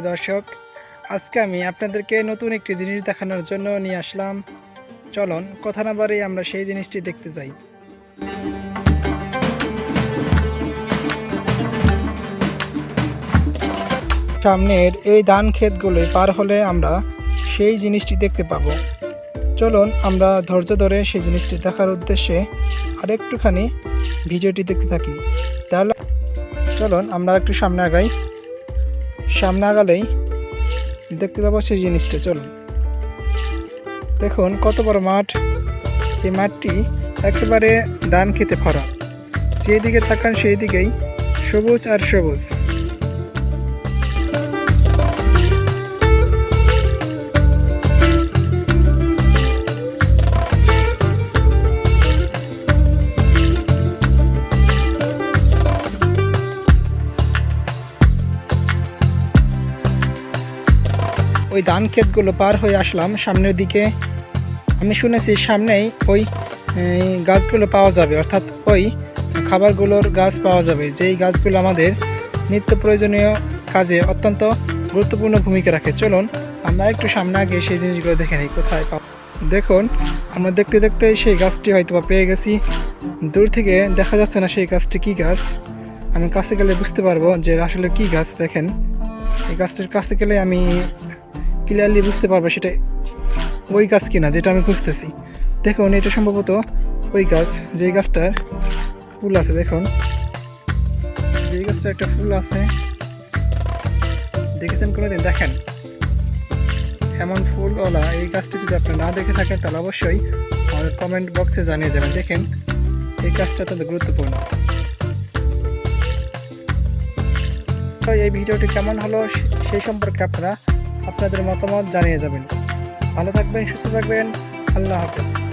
দর্শক, আজকে আমি আপনাদেরকে নতুন একটি জিনিস দেখানোর জন্য নিয়ে আসলাম। চলুন, কথা না বাড়ি আমরা সেই জিনিসটি দেখতে যাই। সামনের এই ধান ক্ষেতগুলোই পার হলে আমরা সেই জিনিসটি দেখতে পাবো। চলুন, আমরা ধৈর্য ধরে সেই জিনিসটি দেখার উদ্দেশ্যে আরেকটুখানি ভিডিওটি দেখতে থাকি। তাহলে চলুন, আমরা একটু সামনে আগাই। সামনে আগালেই দেখতে পাবো সেই জিনিসটা, চলুন। দেখুন, কত বড় মাঠ। এই মাঠটি একেবারে ধান খেতে ভরা। যেদিকে থাকান সেই দিকেই সবুজ আর সবুজ। ওই ধান ক্ষেতগুলো পার হয়ে আসলাম সামনের দিকে। আমি শুনেছি সামনেই ওই গাছগুলো পাওয়া যাবে, অর্থাৎ ওই খাবারগুলোর গাছ পাওয়া যাবে। যেই গাছগুলো আমাদের নিত্য প্রয়োজনীয় কাজে অত্যন্ত গুরুত্বপূর্ণ ভূমিকা রাখে। চলুন, আমরা একটু সামনে আগে সেই জিনিসগুলো দেখে নিই, কোথায় পাব দেখুন, আমরা দেখতে দেখতে সেই গাছটি হয়তো পেয়ে গেছি। দূর থেকে দেখা যাচ্ছে না সেই গাছটি কী গাছ। আমি কাছে গেলে বুঝতে পারব যে আসলে কী গাছ, দেখেন। এই গাছটির কাছে গেলে আমি ক্লিয়ারলি বুঝতে পারব সেটা ওই গাছ কিনা, যেটা আমি খুঁজতেছি। দেখুন, এটা সম্ভবত ওই গাছ, যেই গাছটার ফুল আছে, দেখুন। যেই গাছটার একটা ফুল আছে, দেখেছেন কোনোদিন? দেখেন। এমন ফুলওয়ালা এই গাছটি যদি আপনি না দেখে থাকেন, তাহলে অবশ্যই আমাদের কমেন্ট বক্সে জানিয়ে যাবেন। দেখেন, এই গাছটা অত্যন্ত গুরুত্বপূর্ণ। এই ভিডিওটি কেমন হলো সেই সম্পর্কে আপনারা আপনাদের মতামত জানিয়ে যাবেন। ভালো থাকবেন সুস্থ থাকবেন। আল্লাহ হাফেজ।